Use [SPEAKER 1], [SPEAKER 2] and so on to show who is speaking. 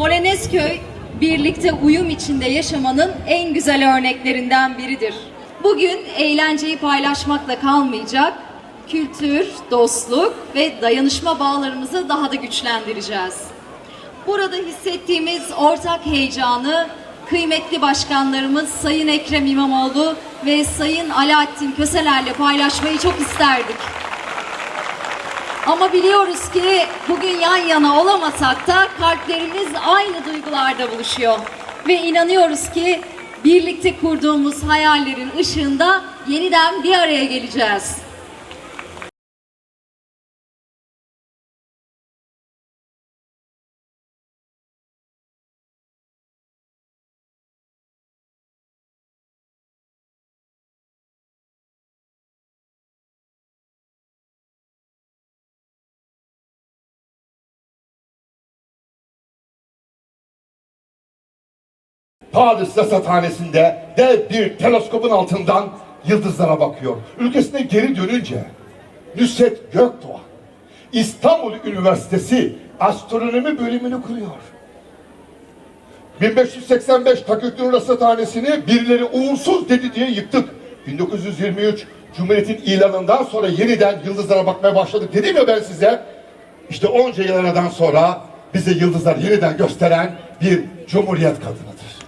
[SPEAKER 1] Polonezköy birlikte uyum içinde yaşamanın en güzel örneklerinden biridir. Bugün eğlenceyi paylaşmakla kalmayacak, kültür, dostluk ve dayanışma bağlarımızı daha da güçlendireceğiz. Burada hissettiğimiz ortak heyecanı kıymetli başkanlarımız Sayın Ekrem İmamoğlu ve Sayın Alaaddin Köseler'le paylaşmayı çok isterdik. Ama biliyoruz ki bugün yan yana olamasak da kalplerimiz aynı duygularda buluşuyor. Ve inanıyoruz ki birlikte kurduğumuz hayallerin ışığında yeniden bir araya geleceğiz.
[SPEAKER 2] Paris Rasathanesi'nde dev bir teleskopun altından yıldızlara bakıyor. Ülkesine geri dönünce Nusret Gökdoğan İstanbul Üniversitesi Astronomi bölümünü kuruyor. 1585 Taküktür Rasathanesi'ni birileri uğursuz dedi diye yıktık. 1923 Cumhuriyet'in ilanından sonra yeniden yıldızlara bakmaya başladık dedim ya ben size. İşte onca yıl aradan sonra bize yıldızlar yeniden gösteren bir cumhuriyet kadınıdır.